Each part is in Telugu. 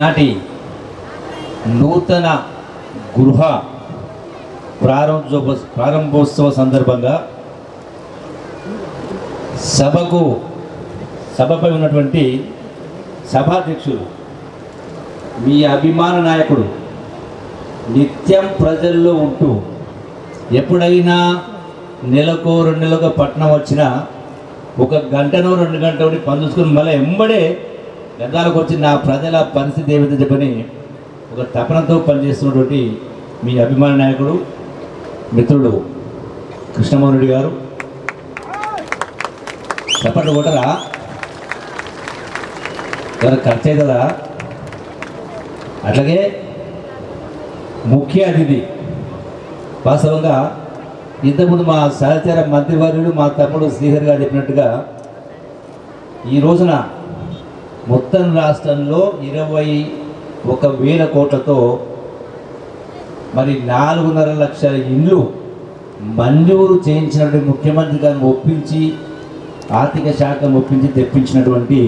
నాటి నూతన గృహ ప్రారంభోత్సవ ప్రారంభోత్సవ సందర్భంగా సభకు సభపై ఉన్నటువంటి సభాధ్యక్షులు మీ అభిమాన నాయకుడు నిత్యం ప్రజల్లో ఉంటూ ఎప్పుడైనా నెలకో రెండు నెలకో పట్టణం వచ్చినా ఒక గంటనో రెండు గంటలో పని చూసుకుని మళ్ళీ ఎంబడే గద్దాలకు వచ్చిన నా ప్రజల పరిస్థితి ఏమిటో చెప్పని ఒక తపనతో పనిచేస్తున్నటువంటి మీ అభిమాన నాయకుడు మిత్రుడు కృష్ణమోహన్ రెడ్డి గారు. చప్పట్లు కొట్టరా? ఎవరు ఖర్చు అవుతుందా అట్లాగే ముఖ్య అతిథి వాస్తవంగా ఇంతకుముందు మా సహచార మంత్రివర్యుడు మా తమ్ముడు శ్రీహర్ గారు చెప్పినట్టుగా ఈ రోజున మొత్తం రాష్ట్రంలో ఇరవై ఒక వేల కోట్లతో మరి నాలుగున్నర లక్షల ఇండ్లు మంజూరు చేయించినటువంటి ముఖ్యమంత్రి గారిని ఒప్పించి ఆర్థిక శాఖ ఒప్పించి తెప్పించినటువంటి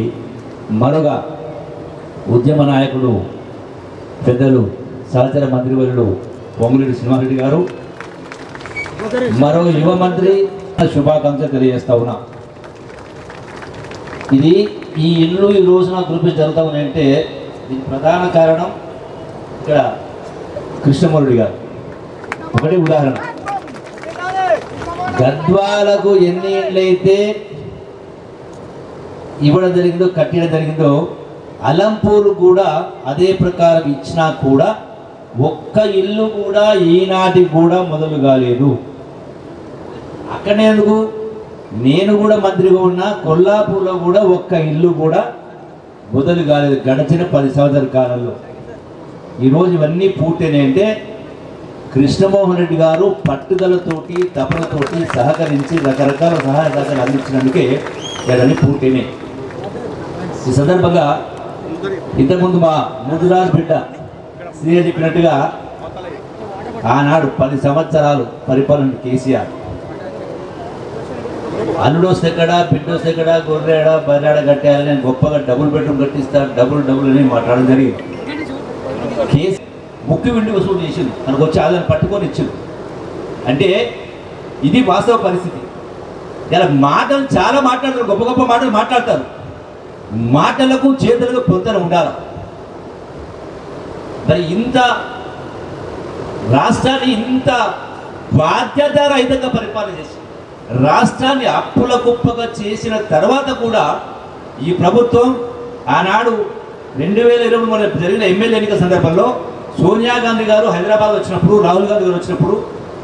మరొక ఉద్యమ నాయకుడు పెద్దలు సహచర మంత్రివర్యుడు పొంగులేటి శ్రీనివాసరెడ్డి గారు. మరో యువ మంత్రి శుభాకాంక్షలు తెలియజేస్తా ఉన్నా. ఇది ఈ ఇల్లు ఈ రోజున గురించి జరుగుతూ ఉన్నాయంటే దీనికి ప్రధాన కారణం ఇక్కడ కృష్ణమురుడి గారు. ఒకటి ఉదాహరణ. గద్వాలకు ఎన్ని ఇళ్ళైతే ఇవ్వడం జరిగిందో కట్టడం జరిగిందో అలంపూర్ కూడా అదే ప్రకారం ఇచ్చినా కూడా ఒక్క ఇల్లు కూడా ఈనాటి కూడా మొదలు కాలేదు అక్కడ ఎందుకు? నేను కూడా మంత్రిగా ఉన్నా కొల్లాపూర్లో కూడా ఒక్క ఇల్లు కూడా మొదలు కాలేదు. గడిచిన పది సంవత్సరాల కాలంలో. ఈరోజు ఇవన్నీ పూర్తయినాయంటే కృష్ణమోహన్ రెడ్డి గారు పట్టుదలతోటి తపనతోటి సహకరించి రకరకాల సహాయ సహకారాలు అందించినందుకే ఇవన్నీ పూర్తయినాయి. ఈ సందర్భంగా ఇంతకుముందు మా ముదురాజు బిడ్డ శ్రీ చెప్పినట్టుగా ఆనాడు పది సంవత్సరాలు పరిపాలన కేసీఆర్ అల్లుడు వస్తే ఎక్కడ బిడ్డ వస్తే బర్రెడ కట్టేయాలి. నేను గొప్పగా డబుల్ బెడ్రూమ్ కట్టిస్తా డబుల్ డబుల్ అని మాట్లాడడం జరిగింది. కేసు ముక్కు విండి వసూలు చేసింది తనకు వచ్చి ఆదాన్ని పట్టుకొని ఇచ్చింది అంటే ఇది వాస్తవ పరిస్థితి. ఇలా మాటలు చాలా మాట్లాడతారు గొప్ప గొప్ప మాటలు మాట్లాడతారు. మాటలకు చేతులకు పొంతన ఉండాలి. మరి ఇంత రాష్ట్రాన్ని ఇంత బాధ్యతారహితంగా పరిపాలన చేసింది రాష్ట్రాన్ని అప్పుల కుప్పగా చేసిన తర్వాత కూడా ఈ ప్రభుత్వం ఆనాడు రెండు వేల ఇరవై మూడు జరిగిన ఎమ్మెల్యే ఎన్నికల సందర్భంలో సోనియా గాంధీ గారు హైదరాబాద్ వచ్చినప్పుడు రాహుల్ గాంధీ గారు వచ్చినప్పుడు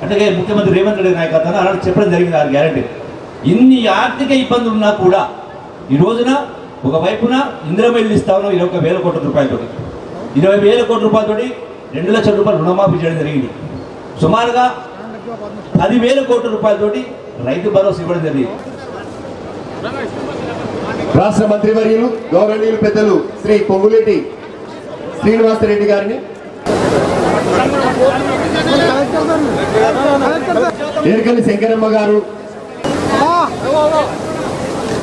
అట్లాగే ముఖ్యమంత్రి రేవంత్ రెడ్డి నాయకత్వం ఆనాడు చెప్పడం జరిగింది ఆ గ్యారంటీ. ఇన్ని ఆర్థిక ఇబ్బందులు ఉన్నా కూడా ఈ రోజున ఒక వైపున ఇస్తా ఉన్నాం ఇరవై ఒక వేల కోట్ల రూపాయలతోటి. ఇరవై వేల కోట్ల రూపాయలతోటి రెండు లక్షల రూపాయలు రుణమాఫీ చేయడం జరిగింది. సుమారుగా పదివేల కోట్ల రూపాయలతోటి రైతు భరోసా ఇవ్వడం జరిగింది రాష్ట్ర మంత్రివర్యులు గౌరవనీయులు పెద్దలు శ్రీ పొంగులేటి శ్రీనివాసరెడ్డి గారిని. ఏర్కల్లి శంకరమ్మ గారు.